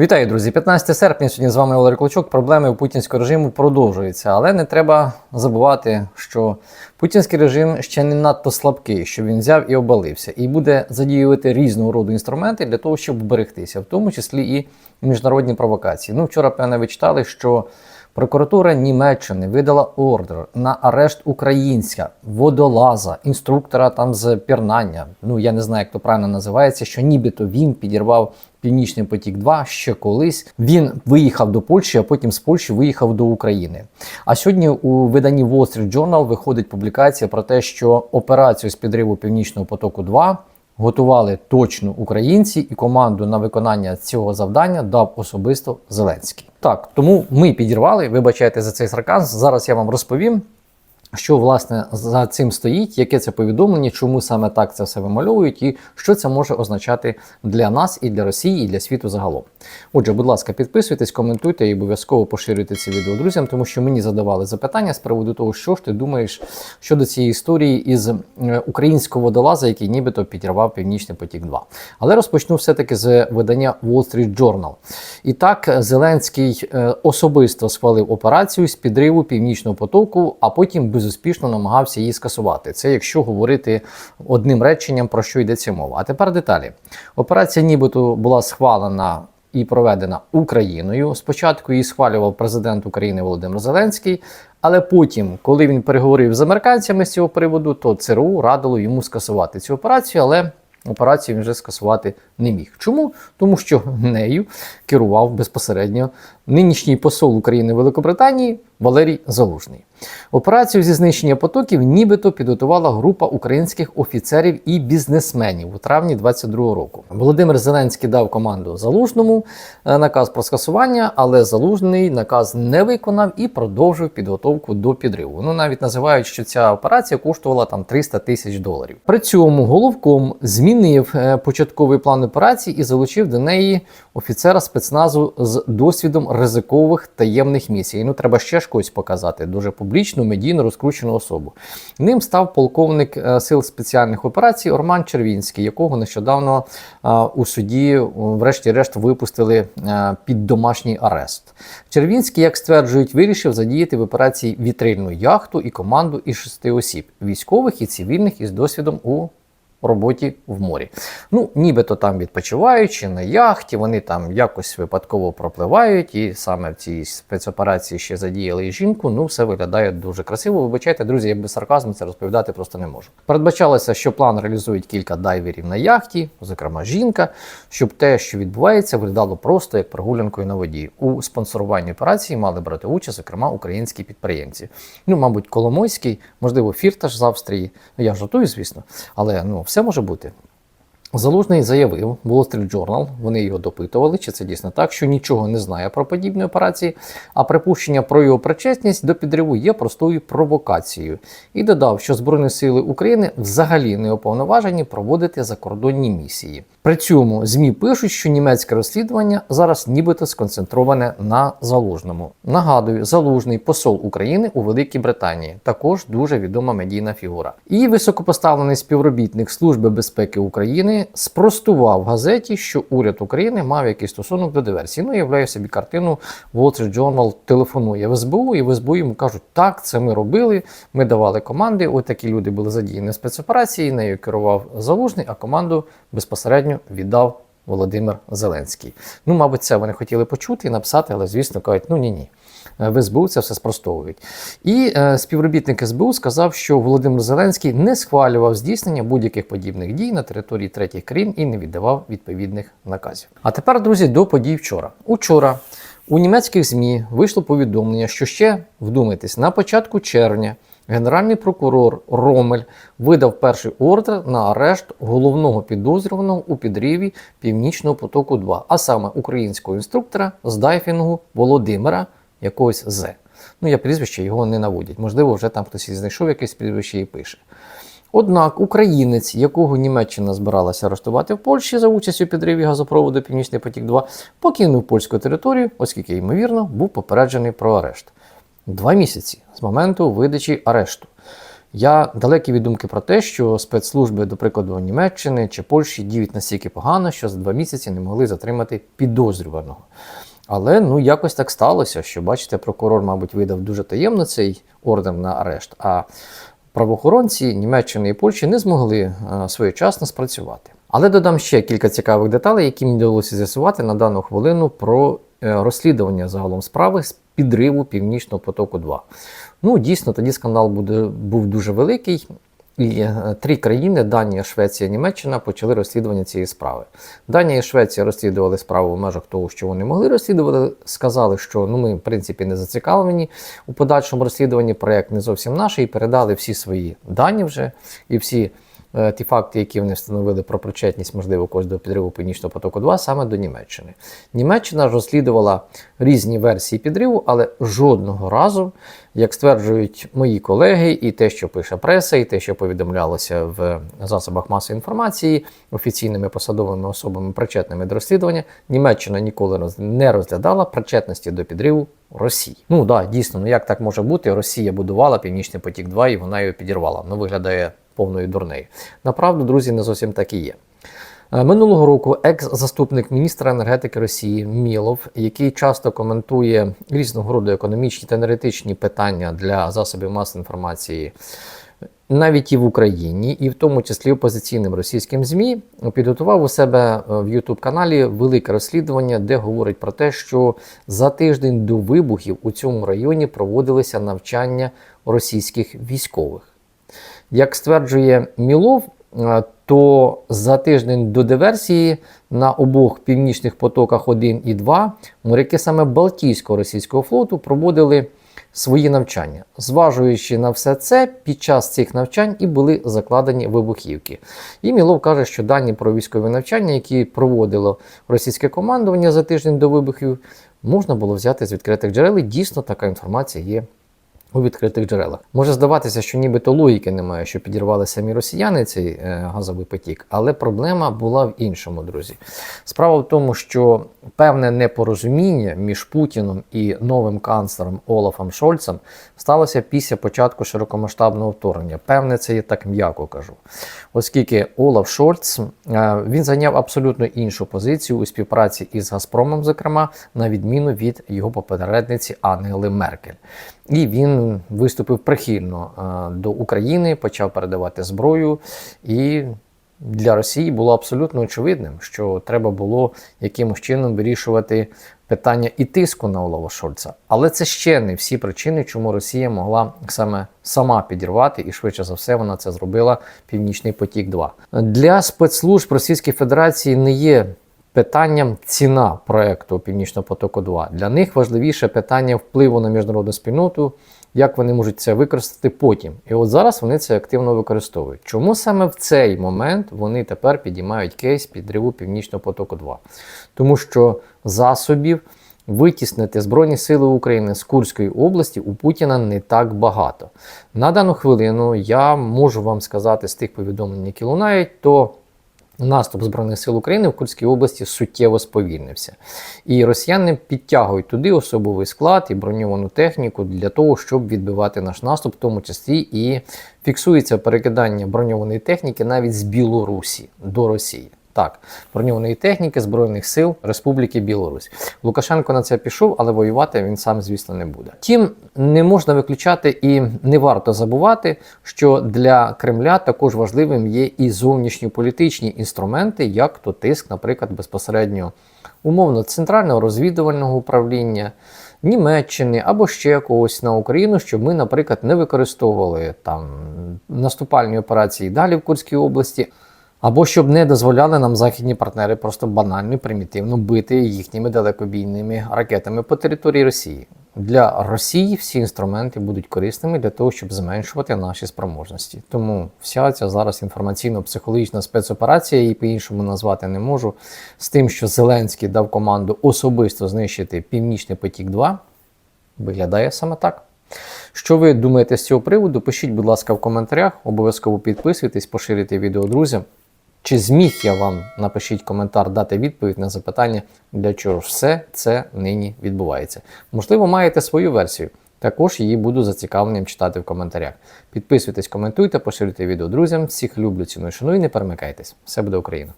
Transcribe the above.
Вітаю, друзі! 15 серпня. Сьогодні з вами Олег Клочок. Проблеми у путінського режиму продовжуються, але не треба забувати, що путінський режим ще не надто слабкий, що він взяв і обалився, і буде задіювати різного роду інструменти для того, щоб берегтися, в тому числі і міжнародні провокації. Ну, вчора, певне, ви читали, що. Прокуратура Німеччини видала ордер на арешт українська водолаза, інструктора там з пірнання. Ну я не знаю, як то правильно називається. Що нібито він підірвав Північний потік 2 ще колись. Він виїхав до Польщі, а потім з Польщі виїхав до України. А сьогодні у виданні Wall Street Journal виходить публікація про те, що операцію з підриву Північного потоку 2 готували точно українці, і команду на виконання цього завдання дав особисто Зеленський. Так, тому ми підірвали. Вибачайте за цей сарказм. Зараз я вам розповім. Що власне за цим стоїть, яке це повідомлення, чому саме так це все вимальовують, і що це може означати для нас і для Росії, і для світу загалом. Отже, будь ласка, підписуйтесь, коментуйте і обов'язково поширюйте це відео друзям, тому що мені задавали запитання з приводу того, що ж ти думаєш щодо цієї історії із е, українського водолаза, який нібито підірвав Північний потік 2 Але розпочну все-таки з видання Wall Street Journal. І так, Зеленський е, особисто схвалив операцію з підриву Північного потоку, а потім безуспішно намагався її скасувати. Це якщо говорити одним реченням, про що йдеться мова. А тепер деталі. Операція нібито була схвалена і проведена Україною. Спочатку її схвалював президент України Володимир Зеленський, але потім, коли він переговорив з американцями з цього приводу, то ЦРУ радило йому скасувати цю операцію, але операцію він вже скасувати не міг. Чому? Тому що нею керував безпосередньо нинішній посол України Великобританії Валерій Залужний. Операцію зі знищення потоків нібито підготувала група українських офіцерів і бізнесменів у травні 2022 року. Володимир Зеленський дав команду Залужному е, наказ про скасування, але Залужний наказ не виконав і продовжив підготовку до підриву. Ну навіть називають, що ця операція коштувала там 300 тисяч доларів. При цьому головком змінив е, початковий план операції і залучив до неї офіцера спецназу з досвідом ризикових таємних місій. Ну треба ще ж когось показати дуже публічну, медійно розкручену особу. Ним став полковник е, сил спеціальних операцій Орман Червінський, якого нещодавно е, у суді, е, врешті-решт, випустили під домашній арест. Червінський, як стверджують, вирішив задіяти в операції вітрильну яхту і команду із шести осіб військових і цивільних із досвідом у роботі в морі. Ну, нібито там відпочиваючи на яхті, вони там якось випадково пропливають, і саме в цій спецоперації ще задіяли і жінку. Ну, все виглядає дуже красиво. Вибачайте, друзі, я без сарказму це розповідати просто не можу. Передбачалося, що план реалізують кілька дайверів на яхті, зокрема жінка, щоб те, що відбувається, виглядало просто як прогулянкою на воді. У спонсоруванні операції мали брати участь, зокрема, українські підприємці. Ну, мабуть, Коломойський, можливо, Фірташ з Австрії. Ну, я жартую, звісно, але ну все може бути. Залужний заявив Wall Street Journal, вони його допитували, чи це дійсно так, що нічого не знає про подібні операції, а припущення про його причетність до підриву є простою провокацією. І додав, що Збройні сили України взагалі не уповноважені проводити закордонні місії. При цьому ЗМІ пишуть, що німецьке розслідування зараз нібито сконцентроване на залужному. Нагадую, залужний посол України у Великій Британії, також дуже відома медійна фігура. І високопоставлений співробітник Служби безпеки України спростував газеті, що уряд України мав якийсь стосунок до диверсії. Ну, являю собі картину Wall Street Journal телефонує в СБУ, і в СБУ йому кажуть, так, це ми робили, ми давали команди. Ось такі люди були задіяні в спецоперації, нею керував залужний, а команду безпосередньо віддав Володимир Зеленський. Ну, мабуть, це вони хотіли почути і написати, але звісно кажуть, ну ні, ні. В СБУ це все спростовують. І е, співробітник СБУ сказав, що Володимир Зеленський не схвалював здійснення будь-яких подібних дій на території третіх країн і не віддавав відповідних наказів. А тепер, друзі, до подій вчора. Учора у німецьких ЗМІ вийшло повідомлення, що ще вдумайтесь, на початку червня. Генеральний прокурор Ромель видав перший ордер на арешт головного підозрюваного у підриві Північного потоку 2, а саме українського інструктора з дайфінгу Володимира якогось З. Ну, я прізвище його не наводять. Можливо, вже там хтось і знайшов якесь прізвище і пише. Однак українець, якого Німеччина збиралася арештувати в Польщі за участь у підриві газопроводу Північний потік 2, покинув польську територію, оскільки, ймовірно, був попереджений про арешт. Два місяці з моменту видачі арешту. Я далекий від думки про те, що спецслужби, до прикладу, Німеччини чи Польщі діють настільки погано, що за два місяці не могли затримати підозрюваного. Але ну якось так сталося, що бачите, прокурор, мабуть, видав дуже таємно цей ордер на арешт. А правоохоронці Німеччини і Польщі не змогли е, своєчасно спрацювати. Але додам ще кілька цікавих деталей, які мені вдалося з'ясувати на дану хвилину про розслідування загалом справи з підриву Північного потоку 2. Ну, дійсно, тоді скандал буде, був дуже великий. І е, три країни Данія, Швеція, Німеччина почали розслідування цієї справи. Данія і Швеція розслідували справу в межах того, що вони могли розслідувати. Сказали, що ну ми в принципі не зацікавлені у подальшому розслідуванні. Проект не зовсім наш, і передали всі свої дані вже і всі. Е, Ті факти, які вони встановили про причетність, можливо, когось до підриву Північного потоку 2 саме до Німеччини. Німеччина розслідувала різні версії підриву, але жодного разу, як стверджують мої колеги, і те, що пише преса, і те, що повідомлялося в засобах масової інформації офіційними посадовими особами, причетними до розслідування, Німеччина ніколи не розглядала причетності до підриву Росії. Ну да, дійсно, ну як так може бути? Росія будувала Північний потік 2 і вона його підірвала. Ну виглядає повною дурнею. Направду, друзі, не зовсім так і є. Е, Минулого року екс-заступник міністра енергетики Росії Мілов, який часто коментує різного роду економічні та енергетичні питання для засобів масової інформації, навіть і в Україні, і в тому числі опозиційним російським ЗМІ, підготував у себе е, в youtube каналі велике розслідування, де говорить про те, що за тиждень до вибухів у цьому районі проводилися навчання російських військових. Як стверджує Мілов, е, то за тиждень до диверсії на обох північних потоках 1 і 2 моряки саме Балтійського російського флоту проводили свої навчання. Зважуючи на все це, під час цих навчань і були закладені вибухівки. І Мілов каже, що дані про військові навчання, які проводило російське командування за тиждень до вибухів, можна було взяти з відкритих джерел. І дійсно така інформація є у відкритих джерелах. Може здаватися, що нібито логіки немає, що підірвали самі росіяни цей е, газовий потік, але проблема була в іншому, друзі. Справа в тому, що певне непорозуміння між Путіном і новим канцлером Олафом Шольцем сталося після початку широкомасштабного вторгнення. Певне, це я так м'яко кажу. Оскільки Олаф Шольц е, він зайняв абсолютно іншу позицію у співпраці із Газпромом, зокрема, на відміну від його попередниці Ангели Меркель. І він виступив прихильно е, до України, почав передавати зброю. І для Росії було абсолютно очевидним, що треба було якимось чином вирішувати питання і тиску на Олова Шольца. Але це ще не всі причини, чому Росія могла саме сама підірвати, і швидше за все вона це зробила Північний потік. 2 для спецслужб Російської Федерації не є питанням ціна проекту Північного потоку 2 Для них важливіше питання впливу на міжнародну спільноту, як вони можуть це використати потім. І от зараз вони це активно використовують. Чому саме в цей момент вони тепер підіймають кейс підриву Північного потоку 2 Тому що засобів витіснити Збройні Сили України з Курської області у Путіна не так багато. На дану хвилину я можу вам сказати з тих повідомлень, які лунають, то Наступ Збройних сил України в Курській області суттєво сповільнився. І росіяни підтягують туди особовий склад і броньовану техніку для того, щоб відбивати наш наступ, в тому числі і фіксується перекидання броньованої техніки навіть з Білорусі до Росії. Так, броньованої техніки Збройних сил Республіки Білорусь. Лукашенко на це пішов, але воювати він сам, звісно, не буде. Втім, не можна виключати і не варто забувати, що для Кремля також важливим є і зовнішньополітичні інструменти, як то тиск, наприклад, безпосередньо умовно центрального розвідувального управління. Німеччини або ще когось на Україну, щоб ми, наприклад, не використовували там наступальні операції далі в Курській області, або щоб не дозволяли нам західні партнери просто банально і примітивно бити їхніми далекобійними ракетами по території Росії. Для Росії всі інструменти будуть корисними для того, щоб зменшувати наші спроможності. Тому вся ця зараз інформаційно-психологічна спецоперація, її по-іншому назвати не можу, з тим, що Зеленський дав команду особисто знищити Північний потік 2 виглядає саме так. Що ви думаєте з цього приводу? Пишіть, будь ласка, в коментарях. Обов'язково підписуйтесь, поширюйте відео друзям. Чи зміг я вам напишіть коментар, дати відповідь на запитання, для чого ж все це нині відбувається? Можливо, маєте свою версію. Також її буду зацікавленням читати в коментарях. Підписуйтесь, коментуйте, поширюйте відео друзям. Всіх люблю, ціную, шаную, не перемикайтесь. Все буде Україна!